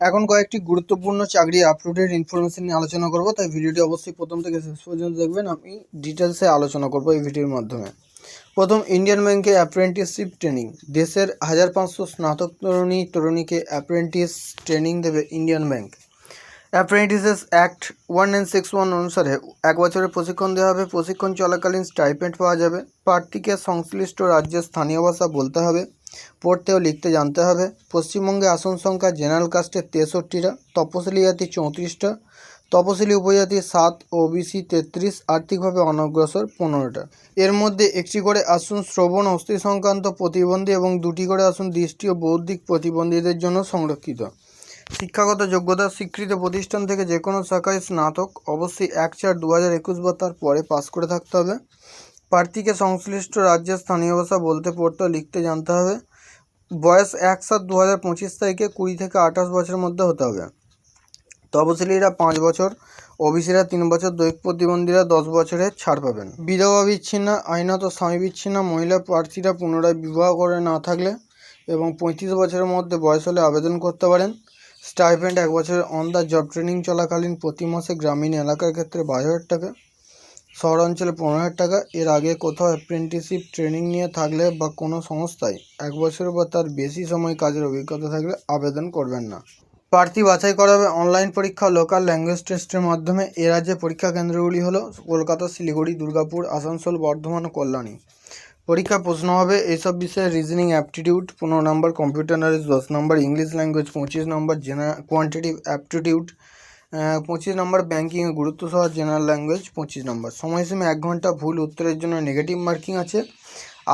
এখন কয়েকটি গুরুত্বপূর্ণ চাকরি আপলোডের ইনফরমেশন নিয়ে আলোচনা করব, তাই ভিডিওটি অবশ্যই প্রথম থেকে শেষ পর্যন্ত দেখবেন। আমি ডিটেলসে আলোচনা করব এই ভিডিওর মাধ্যমে। প্রথম ইন্ডিয়ান ব্যাংকে অ্যাপ্রেন্টিসশিপ ট্রেনিং দেশের হাজার পাঁচশো স্নাতক তরুণী তরুণীকে অ্যাপ্রেন্টিস ট্রেনিং দেবে Indian bank apprentices act one nine six one অনুসারে এক বছরের প্রশিক্ষণ দেওয়া হবে। প্রশিক্ষণ চলাকালীন স্টাইপেন্ড পাওয়া যাবে। প্রার্থীকে সংশ্লিষ্ট রাজ্যের স্থানীয় ভাষা বলতে হবে। পড়তে ও লিখতে জানতে হবে। পশ্চিমবঙ্গে আসন সংখ্যা জেনারেল কাস্টের তেষট্টিটা, তপশিলি জাতি চৌত্রিশটা, তপশিলি উপজাতি সাত ও ওবিসি তেত্রিশ, আর্থিকভাবে অনগ্রসর পনেরোটা। এর মধ্যে একটি করে আসন শ্রবণ অস্থি সংক্রান্ত প্রতিবন্ধী এবং দুটি করে আসন দৃষ্টি ও বৌদ্ধিক প্রতিবন্ধীদের জন্য সংরক্ষিত। শিক্ষাগত যোগ্যতা স্বীকৃত প্রতিষ্ঠান থেকে যে কোনো শাখায় স্নাতক, অবশ্যই এক চার দু হাজার একুশ বা তার পরে পাস করে থাকতে হবে। প্রার্থীকে সংশ্লিষ্ট রাজ্যের স্থানীয় ভাষা বলতে পড়তে লিখতে জানতে হবে। বয়স এক সাত দু হাজার পঁচিশ তারিখে কুড়ি থেকে আঠাশ বছরের মধ্যে হতে হবে। তপশিলীরা পাঁচ বছর, ওবিসিরা তিন বছর দৈহিক প্রতিবন্ধীরা দশ বছরের ছাড় পাবেন। বিধবা বিচ্ছিন্ন, আইনত স্বামী বিচ্ছিন্ন মহিলা প্রার্থীরা পুনরায় বিবাহ করে না থাকলে এবং পঁয়ত্রিশ বছরের মধ্যে বয়স হলে আবেদন করতে পারেন। স্টাইপেন্ড এক বছরের অন দ্য জব ট্রেনিং চলাকালীন প্রতি মাসে গ্রামীণ এলাকার ক্ষেত্রে বাইশ হাজার টাকা। শহর অঞ্চলে পনেরো হাজার টাকা, এর আগে কোথাও অ্যাপ্রেন্টিসশিপ ট্রেনিং নিয়ে থাকলে বা কোনো সংস্থায় এক বছর বা তার বেশি সময় কাজের অভিজ্ঞতা থাকলে আবেদন করবেন না। প্রার্থী বাছাই করা হবে অনলাইন পরীক্ষা লোকাল ল্যাঙ্গুয়েজ টেস্টের মাধ্যমে। এ রাজ্যে পরীক্ষা কেন্দ্রগুলি হলো কলকাতা, শিলিগুড়ি, দুর্গাপুর, আসানসোল, বর্ধমান ও কল্যাণী। পরীক্ষা প্রশ্ন হবে এইসব বিষয়ে রিজনিং অ্যাপটিটিউড পনেরো নম্বর কম্পিউটার নলেজ দশ নম্বর ইংলিশ ল্যাঙ্গুয়েজ পঁচিশ নম্বর জেনারেল কোয়ান্টিটিভ অ্যাপটিটিউড পঁচিশ নম্বর ব্যাঙ্কিংয়ে গুরুত্ব সহ জেনারেল ল্যাঙ্গুয়েজ পঁচিশ নম্বর। সময়সীমা এক ঘণ্টা, ভুল উত্তরের জন্য নেগেটিভ মার্কিং আছে।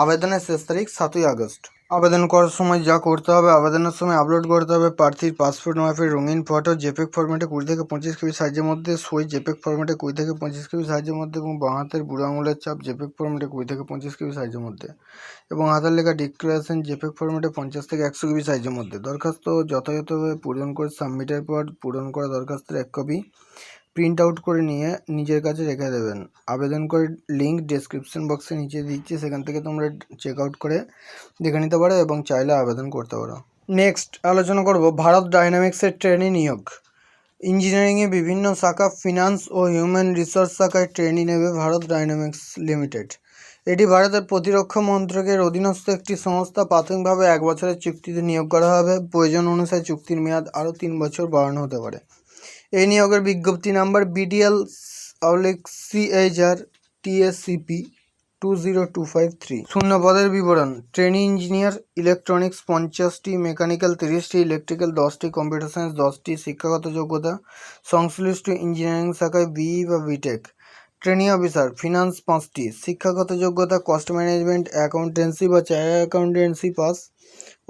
আবেদনের শেষ তারিখ সাতই আগস্ট। আবেদন করার সময় যা করতে হবে, আবেদনের সময় আপলোড করতে হবে। প্রার্থীর পাসপোর্ট মাপের রঙিন ফটো জেপেক ফরম্যাটে কুড়ি থেকে পঁচিশ কেবি সাইজের মধ্যে সই জেপেক ফরম্যাটে কুড়ি থেকে পঁচিশ কেবি সাইজের মধ্যে এবং বাঁ হাতের বুড়ো আঙুলের চাপ জেপেক ফরম্যাটে কুড়ি থেকে পঁচিশ কেবি সাইজের মধ্যে। এবং হাতের লেখা ডিক্লারেশন জেপেক ফরম্যাটে পঞ্চাশ থেকে একশো কেবি সাইজের মধ্যে। দরখাস্ত যথাযথভাবে পূরণ করে সাবমিটের পর পূরণ করা দরখাস্তের এক কপি প্রিন্ট আউট করে নিয়ে নিজের কাছে রেখে দেবেন। আবেদন করে লিঙ্ক ডেসক্রিপশন বক্সে নিচে দিচ্ছি, সেখান থেকে তোমরা চেক আউট করে দেখে নিতে পারো এবং চাইলে আবেদন করতে পারো। নেক্সট আলোচনা করব ভারত ডাইনামিক্সের ট্রেনি নিয়োগ। ইঞ্জিনিয়ারিংয়ে বিভিন্ন শাখা ফিনান্স ও হিউম্যান রিসোর্স শাখায় ট্রেনি নেবে ভারত ডাইনামিক্স লিমিটেড এটি ভারতের প্রতিরক্ষা মন্ত্রকের অধীনস্থ একটি সংস্থা। প্রাথমিকভাবে এক বছরের চুক্তিতে নিয়োগ করা হবে। প্রয়োজন অনুসারে চুক্তির মেয়াদ আরও তিন বছর বাড়ানো হতে পারে। এই নিয়োগের বিজ্ঞপ্তি number BDL আউলিক CHR TSCP two zero two five three. শূন্য পদের বিবরণ, ট্রেনি ইঞ্জিনিয়ার, ইলেকট্রনিক্স পঞ্চাশটি, মেকানিক্যাল তিরিশটি, ইলেকট্রিক্যাল দশটি, কম্পিউটার সায়েন্স দশটি, শিক্ষাগত যোগ্যতা সংশ্লিষ্ট ইঞ্জিনিয়ারিং শাখায় বিই বা বিটেক। ট্রেনিং অফিসার, ফিনান্স পাঁচটি, শিক্ষাগত যোগ্যতা, কস্ট ম্যানেজমেন্ট, অ্যাকাউন্টেন্সি বা চার্টার অ্যাকাউন্টেন্সি পাস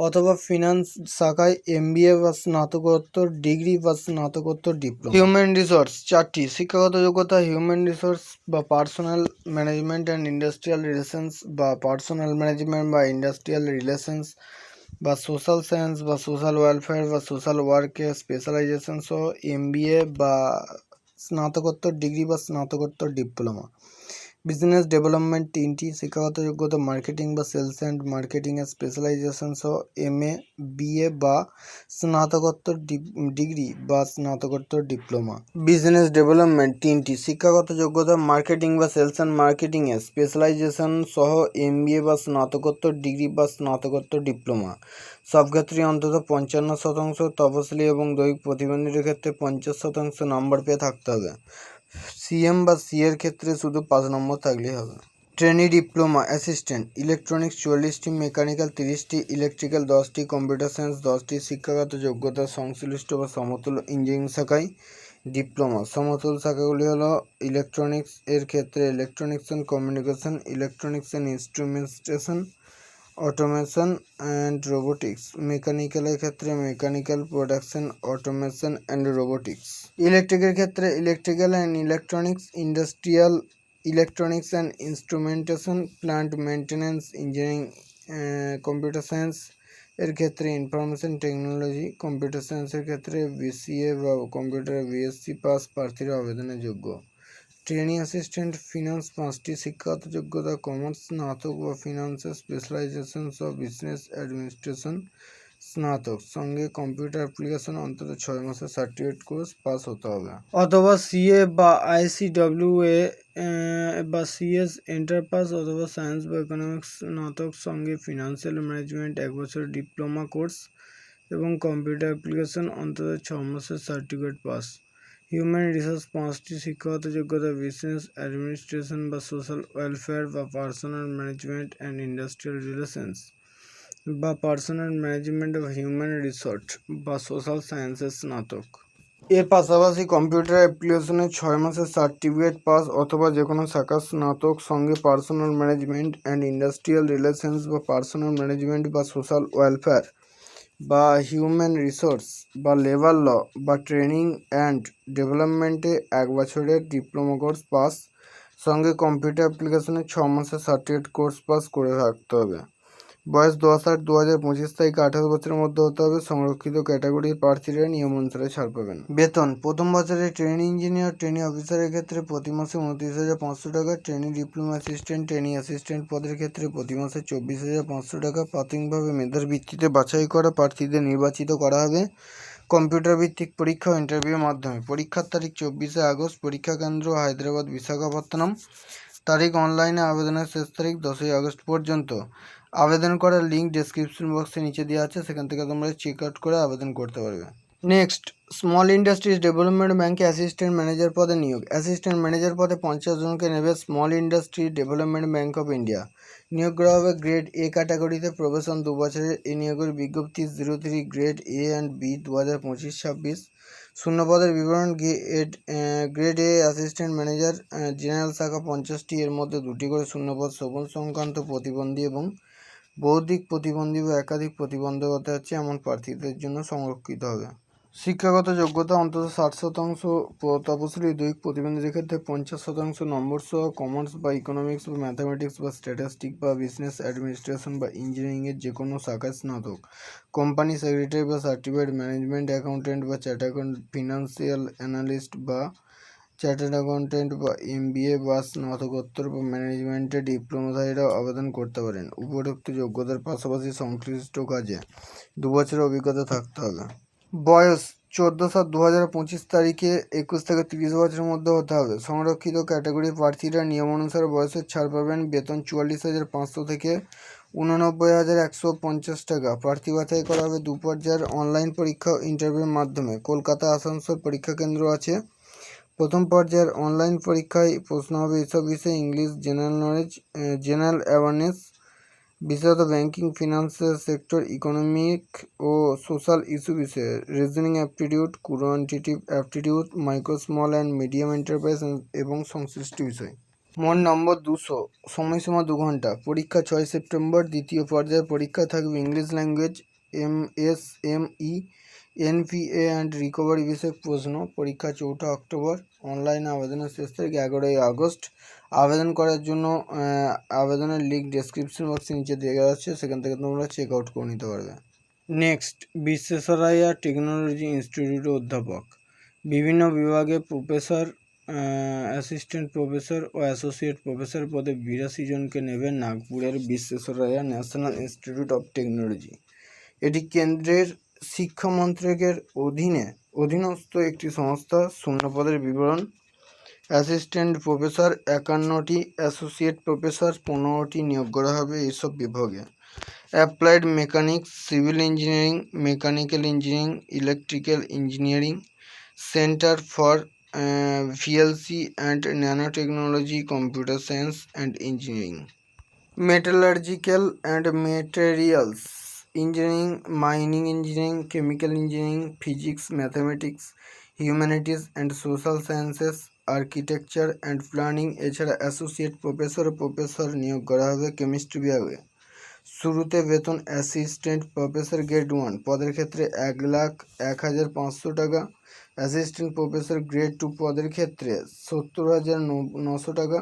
অথবা ফিনান্স শাখায় এম এমবিএ বা স্নাতকোত্তর ডিগ্রি বা স্নাতকোত্তর ডিপ্লোমা হিউম্যান রিসোর্স চারটি, শিক্ষাগত যোগ্যতা হিউম্যান রিসোর্স বা personal management and industrial relations বা পার্সোনাল ম্যানেজমেন্ট বা ইন্ডাস্ট্রিয়াল রিলেশনস বা সোশ্যাল সায়েন্স বা সোশ্যাল ওয়েলফেয়ার বা সোশ্যাল ওয়ার্কে স্পেশালাইজেশন সহ এম এমবিএ বা স্নাতকোত্তর ডিগ্রি বা স্নাতকোত্তর ডিপ্লোমা বিজনেস ডেভেলপমেন্ট তিনটি শিক্ষাগত যোগ্যতা মার্কেটিং বা সেলস অ্যান্ড মার্কেটিংয়ের স্পেশালাইজেশন সহ এম এ বিএ বা স্নাতকোত্তর ডিগ্রি বা স্নাতকোত্তর ডিপ্লোমা বিজনেস ডেভেলপমেন্ট তিনটি শিক্ষাগত যোগ্যতা মার্কেটিং বা সেলস অ্যান্ড মার্কেটিংয়ে স্পেশালাইজেশন সহ এম বিএ বা স্নাতকোত্তর ডিগ্রি বা স্নাতকোত্তর ডিপ্লোমা সব ক্ষেত্রে অন্তত পঞ্চান্ন শতাংশ তপশিলি এবং দৈহিক প্রতিবন্ধীদের ক্ষেত্রে পঞ্চাশ শতাংশ নম্বর পেয়ে থাকতে হবে। সিএম বা সি এর ক্ষেত্রে শুধু পাঁচ নম্বর থাকলেই হবে। ট্রেনি ডিপ্লোমা অ্যাসিস্ট্যান্ট, ইলেকট্রনিক্স চল্লিশটি মেকানিক্যাল তিরিশটি, ইলেকট্রিক্যাল দশটি, কম্পিউটার সায়েন্স দশটি, শিক্ষাগত যোগ্যতা সংশ্লিষ্ট বা সমতুল্য ইঞ্জিনিয়ারিং শাখায় ডিপ্লোমা। সমতুল শাখাগুলি হলো ইলেকট্রনিক্স এর ক্ষেত্রে electronics and communication, electronics and instrumentation automation and robotics. মেকানিক্যালের ক্ষেত্রে mechanical production, automation and robotics. ইলেকট্রিকের ক্ষেত্রে electrical and electronics, industrial electronics and instrumentation plant maintenance engineering computer science এর ক্ষেত্রে ইনফরমেশন টেকনোলজি, কম্পিউটার সায়েন্সের ক্ষেত্রে বিসিএ বা কম্পিউটার বিএসসি পাস প্রার্থীরা আবেদনের যোগ্য। ট্রেনিং অ্যাসিস্ট্যান্ট, ফিনান্স পাঁচটি শিক্ষাগত যোগ্যতা, কমার্স, স্নাতক বা ফিনান্সের স্পেশালাইজেশন সহ বিজনেস অ্যাডমিনিস্ট্রেশন, স্নাতক। সঙ্গে কম্পিউটার অ্যাপ্লিকেশন, অন্তত ছয় মাসের সার্টিফিকেট কোর্স পাস হতে হবে। অথবা সিএ বা আইসিডব্লিউ এ বা সিএস এন্টার পাস অথবা সায়েন্স বা ইকোনমিক্স স্নাতক। সঙ্গে ফিনান্সিয়াল ম্যানেজমেন্ট, এক বছর ডিপ্লোমা কোর্স এবং কম্পিউটার অ্যাপ্লিকেশন, অন্তত ছ মাসের সার্টিফিকেট পাস। হিউম্যান রিসোর্স পাঁচটি শিক্ষাগত যোগ্যতা বিজনেস অ্যাডমিনিস্ট্রেশন বা সোশ্যাল ওয়েলফেয়ার বা personal management and industrial relations বা personal management of human resource বা সোশ্যাল সায়েন্সের স্নাতক এর পাশাপাশি কম্পিউটার অ্যাপ্লিকেশনে ছয় মাসের সার্টিফিকেট পাস অথবা যে কোনো শাখার স্নাতক সঙ্গে personal management and industrial relations বা পার্সোনাল ম্যানেজমেন্ট বা সোশ্যাল ওয়েলফেয়ার বা হিউম্যান রিসোর্স বা লেবার ল বা ট্রেনিং অ্যান্ড ডেভেলপমেন্টে এক বছরের ডিপ্লোমা কোর্স পাস সঙ্গে কম্পিউটার অ্যাপ্লিকেশনে ছ মাসের সার্টিফিকেট কোর্স পাস করে থাকতে হবে। বয়স দশ আট দু হাজার পঁচিশ তারিখে আঠাশ বছরের মধ্যে হতে হবে। সংরক্ষিত ক্যাটাগরির প্রার্থীরা নিয়ম অনুসারে ছাড় পাবেন। বেতন, প্রথম বছরে ট্রেনিং ইঞ্জিনিয়ার ট্রেনিং অফিসারের ক্ষেত্রে প্রতি মাসে উনত্রিশ হাজার পাঁচশো টাকা। Training diploma assistant training assistant পদের ক্ষেত্রে প্রতি মাসে চব্বিশ হাজার পাঁচশো টাকা। প্রাথমিকভাবে মেধার ভিত্তিতে বাছাই করা প্রার্থীদের নির্বাচিত করা হবে। কম্পিউটার ভিত্তিক পরীক্ষা ও ইন্টারভিউর মাধ্যমে। পরীক্ষার তারিখ চব্বিশে আগস্ট। পরীক্ষা কেন্দ্র হায়দ্রাবাদ বিশাখাপত্তনম তারিখ অনলাইনে আবেদনের শেষ তারিখ দশই আগস্ট পর্যন্ত। আবেদন করার লিঙ্ক ডেসক্রিপশন বক্সে নিচে দেওয়া আছে, সেখান থেকে তোমরা চেক আউট করে আবেদন করতে পারবে। নেক্সট স্মল ইন্ডাস্ট্রিজ ডেভেলপমেন্ট ব্যাংকে অ্যাসিস্ট্যান্ট ম্যানেজার পদে নিয়োগ। অ্যাসিস্ট্যান্ট ম্যানেজার পদে পঞ্চাশ জনকে নেবে small industry development bank of India নিয়োগ করা হবে গ্রেড এ ক্যাটাগরিতে প্রবেশন দু বছরের এই নিয়োগের বিজ্ঞপ্তি zero three grade A and B দু হাজার পঁচিশ ছাব্বিশ। শূন্য পদের বিবরণ grade grade A assistant manager general শাখা পঞ্চাশটি। এর মধ্যে দুটি করে শূন্যপদ শোভন সংক্রান্ত প্রতিবন্ধী এবং বৌদ্ধিক প্রতিবন্ধী বা একাধিক প্রতিবন্ধকতা আছে এমন প্রার্থীদের জন্য সংরক্ষিত হবে। শিক্ষাগত যোগ্যতা অন্তত ষাট শতাংশ তপশিলি দৈহিক প্রতিবন্ধীদের ক্ষেত্রে পঞ্চাশ শতাংশ নম্বর সহ কমার্স বা ইকোনমিক্স বা ম্যাথামেটিক্স বা স্ট্যাটাস্টিক বা বিজনেস, অ্যাডমিনিস্ট্রেশন বা ইঞ্জিনিয়ারিংয়ের যে কোনো শাখায় স্নাতক। কোম্পানি সেক্রেটারি বা সার্টিফাইড ম্যানেজমেন্ট অ্যাকাউন্টেন্ট বা চার্টার্ড ফিনান্সিয়াল অ্যানালিস্ট বা চার্টার্ড অ্যাকাউন্টেন্ট বা এমবিএ বা স্নাতকোত্তর বা ম্যানেজমেন্টে ডিপ্লোমাধারীরাও আবেদন করতে পারেন। উপরোক্ত যোগ্যতার পাশাপাশি সংশ্লিষ্ট কাজে দু বছরের অভিজ্ঞতা থাকতে হবে। বয়স চোদ্দ সাত দু হাজার পঁচিশ তারিখে একুশ থেকে তিরিশ বছরের মধ্যে হতে হবে। সংরক্ষিত ক্যাটাগরির প্রার্থীরা নিয়ম অনুসারে বয়সের ছাড় পাবেন। বেতন চুয়াল্লিশ হাজার পাঁচশো থেকে উননব্বই হাজার একশো পঞ্চাশ টাকা। প্রার্থী বাছাই করা হবে দু পর্যায়ের অনলাইন পরীক্ষা ইন্টারভিউর মাধ্যমে। কলকাতা, আসানসোল পরীক্ষা কেন্দ্র আছে। প্রথম পর্যায়ের অনলাইন পরীক্ষায় প্রশ্ন হবে এসব বিষয়ে English general knowledge general awareness, বিশেষত ব্যাংকিং, ফিনান্সিয়াল সেক্টর, ইকোনমিক ও সোশ্যাল ইস্যু বিষয়ে, reasoning aptitude, quantitative aptitude, micro, small and medium enterprise এবং সংশ্লিষ্ট বিষয়। মোট নম্বর দুশো সময়সীমা দু ঘণ্টা, পরীক্ষা ছয় সেপ্টেম্বর, দ্বিতীয় পর্যায়ের পরীক্ষা থাকবে English language, M S M E NPA and recovery বিষয়ক প্রশ্ন, পরীক্ষা চৌঠা অক্টোবর। অনলাইনে আবেদনের শেষ তারিখ এগারোই আগস্ট। আবেদন করার জন্য আবেদনের লিঙ্ক ডেসক্রিপশন বক্সে নিচে দেওয়া আছে, সেখান থেকে তোমরা চেক আউট করে নিতে পারবে। নেক্সট বিশ্বেশ্বরাইয়া টেকনোলজি ইনস্টিটিউটের অধ্যাপক। বিভিন্ন বিভাগে প্রফেসর অ্যাসিস্ট্যান্ট প্রফেসর ও অ্যাসোসিয়েট প্রফেসর পদে বিরাশি জনকে নেবে নাগপুরের বিশ্বেশ্বরাইয়া ন্যাশনাল ইনস্টিটিউট অফ টেকনোলজি এটি কেন্দ্রের শিক্ষা মন্ত্রকের অধীনে অধীনস্থ একটি সংস্থা শূন্যপদের বিবরণ, অ্যাসিস্ট্যান্ট প্রফেসর একান্নটি, অ্যাসোসিয়েট প্রফেসর পনেরোটি নিয়োগ করা হবে এইসব বিভাগে। Applied mechanics, civil engineering, mechanical engineering, electrical engineering, centre for VLC and nano technology computer science and engineering. Metallurgical and materials. Engineering mining engineering chemical engineering physics mathematics humanities and social sciences architecture and planning এছাড়া associate professor ও professor নিয়োগ করা হবে chemistry বিভাগে। শুরুতে বেতন assistant professor grade one পদের ক্ষেত্রে এক লাখ এক হাজার পাঁচশো টাকা। অ্যাসিস্ট্যান্ট প্রফেসর গ্রেড টু পদের ক্ষেত্রে সত্তর হাজার নশো টাকা।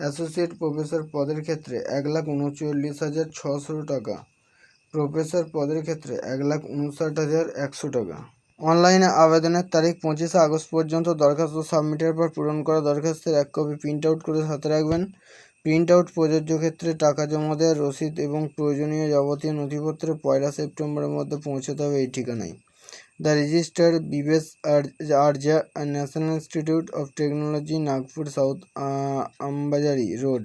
অ্যাসোসিয়েট প্রফেসর পদের ক্ষেত্রে এক লাখ উনচল্লিশ হাজার ছশো টাকা। প্রফেসর পদের ক্ষেত্রে এক লাখ উনষাট হাজার একশো টাকা। অনলাইনে আবেদনের তারিখ পঁচিশে আগস্ট পর্যন্ত দরখাস্ত সাবমিটের পর পূরণ করা দরখাস্তের এক কপি প্রিন্ট আউট করে সাথে রাখবেন। প্রিন্ট আউট প্রযোজ্য ক্ষেত্রে টাকা জমা দেওয়ার রসিদ এবং প্রয়োজনীয় যাবতীয় নথিপত্র পয়লা সেপ্টেম্বরের মধ্যে পৌঁছতে হবে এই ঠিকানায়। The registrar Visvesvaraya national institute of technology, Nagpur, south Ambazari road.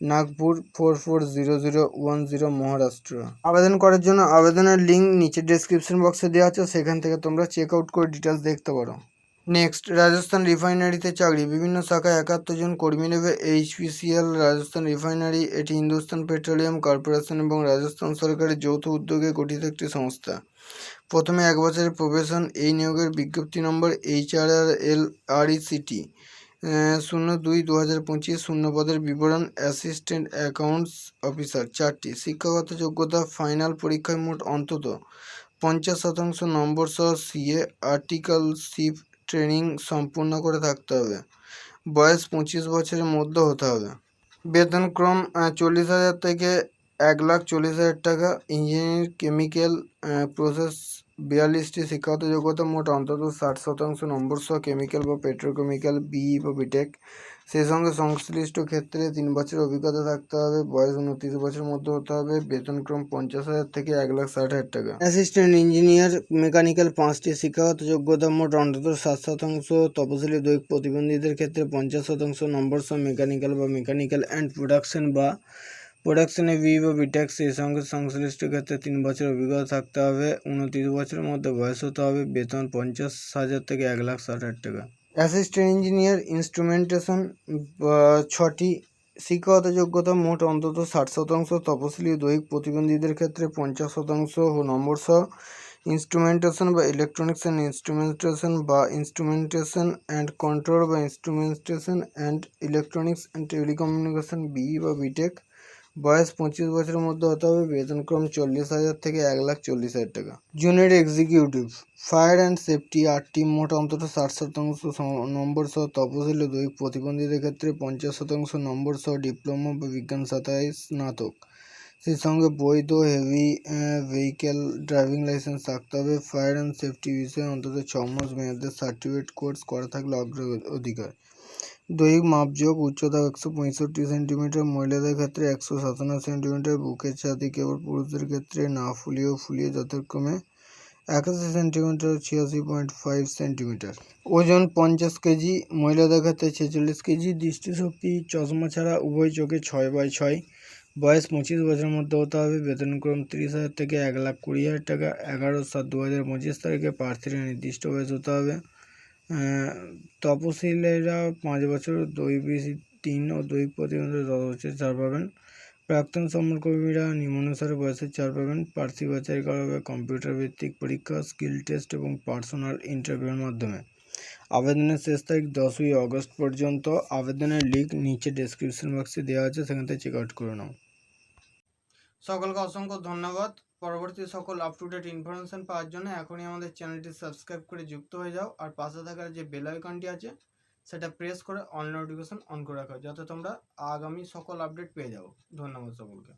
Nagpur four four zero zero one zero Maharashtra. আবেদন করার জন্য আবেদনের লিঙ্ক নিচে ডেসক্রিপশন বক্সে দেওয়া আছে, সেখান থেকে তোমরা চেক আউট করে ডিটেলস দেখতে পারো। নেক্সট রাজস্থান রিফাইনারিতে চাকরি। বিভিন্ন শাখায় একাত্তর জন কর্মী নেবে। এইচপিসিএল রাজস্থান রিফাইনারি এটি হিন্দুস্তান পেট্রোলিয়াম কর্পোরেশন এবং রাজস্থান সরকারের যৌথ উদ্যোগে গঠিত একটি সংস্থা। প্রথমে এক বছরের প্রবেশন এই নিয়োগের বিজ্ঞপ্তি নম্বর এইচ আর আর এল আর ই সিটি শূন্য দুই দু হাজার পঁচিশ শূন্য পদের বিবরণ অ্যাসিস্ট্যান্ট অ্যাকাউন্টস অফিসার। চারটি, শিক্ষাগত যোগ্যতা ফাইনাল পরীক্ষায় মোট অন্তত পঞ্চাশ শতাংশ নম্বর সহ সিএ আর্টিকেলশিপ ট্রেনিং সম্পূর্ণ করে থাকতে হবে। বয়স পঁচিশ বছরের মধ্যে হতে হবে। বেতনক্রম চল্লিশ হাজার থেকে এক লাখ চল্লিশ হাজার টাকা। ইঞ্জিনিয়ারিং, কেমিক্যাল প্রসেস বিয়াল্লিশটি শিক্ষাগত যোগ্যতা মোট অন্তত ষাট শতাংশ নম্বর সহ কেমিক্যাল বা পেট্রোকেমিক্যাল বিই বা বিটেক। সেই সঙ্গে সংশ্লিষ্ট ক্ষেত্রে তিন বছরের অভিজ্ঞতা থাকতে হবে, বয়স উনত্রিশ বছরের মধ্যে হতে হবে বেতনক্রম পঞ্চাশ হাজার থেকে এক লাখ ষাট হাজার টাকা। অ্যাসিস্ট্যান্ট ইঞ্জিনিয়ার, মেকানিক্যাল পাঁচটি শিক্ষাগত যোগ্যতা, মোট অন্তত সাত শতাংশ তপশিলি দৈহিক প্রতিবন্ধীদের ক্ষেত্রে পঞ্চাশ শতাংশ নম্বর সহ মেকানিক্যাল বা মেকানিক্যাল অ্যান্ড প্রোডাকশন বা প্রোডাকশনে বি বা বিটেক সেই সঙ্গে সংশ্লিষ্ট ক্ষেত্রে তিন বছর অভিজ্ঞতা থাকতে হবে, উনত্রিশ বছরের মধ্যে বয়স হতে হবে, বেতন পঞ্চাশ হাজার থেকে এক লাখ ষাট হাজার টাকা। অ্যাসিস্ট্যান্ট ইঞ্জিনিয়ার ইনস্ট্রুমেন্টেশন ছটি শিক্ষাগত যোগ্যতা, মোট অন্তত ষাট শতাংশ তপশিলি দৈহিক প্রতিবন্ধীদের ক্ষেত্রে পঞ্চাশ শতাংশ নম্বর সহ ইনস্ট্রুমেন্টেশন বা ইলেকট্রনিক্স অ্যান্ড ইনস্ট্রুমেন্টেশন বা ইনস্ট্রুমেন্টেশন অ্যান্ড কন্ট্রোল বা instrumentation and electronics and telecommunication, BE বা বিটেক। বয়স পঁচিশ বছরের মধ্যে হতে হবে, বেতনক্রম চল্লিশ হাজার থেকে এক লাখ চল্লিশ হাজার টাকা। Junior executive fire and safety আটটি মোট অন্তত ষাট শতাংশ নম্বর সহ তপশিলি দৈহিক প্রতিবন্ধীদের ক্ষেত্রে পঞ্চাশ শতাংশ নম্বর সহ ডিপ্লোমা বা বিজ্ঞান শাখায় স্নাতক। সেই সঙ্গে বৈধ হেভি ভেহিক্যাল ড্রাইভিং লাইসেন্স থাকতে হবে। ফায়ার অ্যান্ড সেফটি বিষয়ে অন্তত ছ মাস মেয়াদের সার্টিফিকেট কোর্স করা থাকলে অগ্র অধিকার দৈহিক মাপযোগ উচ্চতা একশো পঁয়ষট্টি সেন্টিমিটার, মহিলাদের ক্ষেত্রে একশো সাতান্ন সেন্টিমিটার, বুকের ছাতি কেবল পুরুষদের ক্ষেত্রে না ফুলিয়ে ফুলিয়ে যথাক্রমে একাশি সেন্টিমিটার, ছিয়াশি পয়েন্ট ফাইভ সেন্টিমিটার। ওজন পঞ্চাশ কেজি, মহিলাদের ক্ষেত্রে ছেচল্লিশ কেজি, দৃষ্টিশক্তি, চশমা ছাড়া উভয় চোখে ছয় বাই ছয়। বয়স পঁচিশ বছরের মধ্যে হতে হবে, বেতনক্রম তিরিশ হাজার থেকে এক লাখ কুড়ি হাজার টাকা, এগারো সাত দু হাজার পঁচিশ তারিখে প্রার্থীরা নির্দিষ্ট বয়স হতে হবে। তপশিলীরা পাঁচ বছর দুই দৈবিক তিন ও দৈহিক প্রতিবন্ধী দশ বছর ছাড় পাবেন। প্রাক্তন সমরকর্মীরা নিম্নানুসারে বয়সের ছাড় পাবেন। প্রার্থী বাছাই করা হবে কম্পিউটার ভিত্তিক পরীক্ষা, স্কিল টেস্ট এবং পার্সোনাল ইন্টারভিউর মাধ্যমে। আবেদনের শেষ তারিখ দশই আগস্ট পর্যন্ত। আবেদনের লিঙ্ক নিচে ডেসক্রিপশন বক্সে দেওয়া আছে, সেখান থেকে চেক আউট করে নাও। সকলকে অসংখ্য ধন্যবাদ। পরবর্তী সকল আপ টু ডেট ইনফরমেশান পাওয়ার জন্য এখনই আমাদের চ্যানেলটি সাবস্ক্রাইব করে যুক্ত হয়ে যাও। আর পাশে থাকার যে বেল আইকনটি আছে, সেটা প্রেস করে অল নোটিফিকেশান অন করে রাখো, যাতে তোমরা আগামী সকল আপডেট পেয়ে যাও। ধন্যবাদ সকলকে।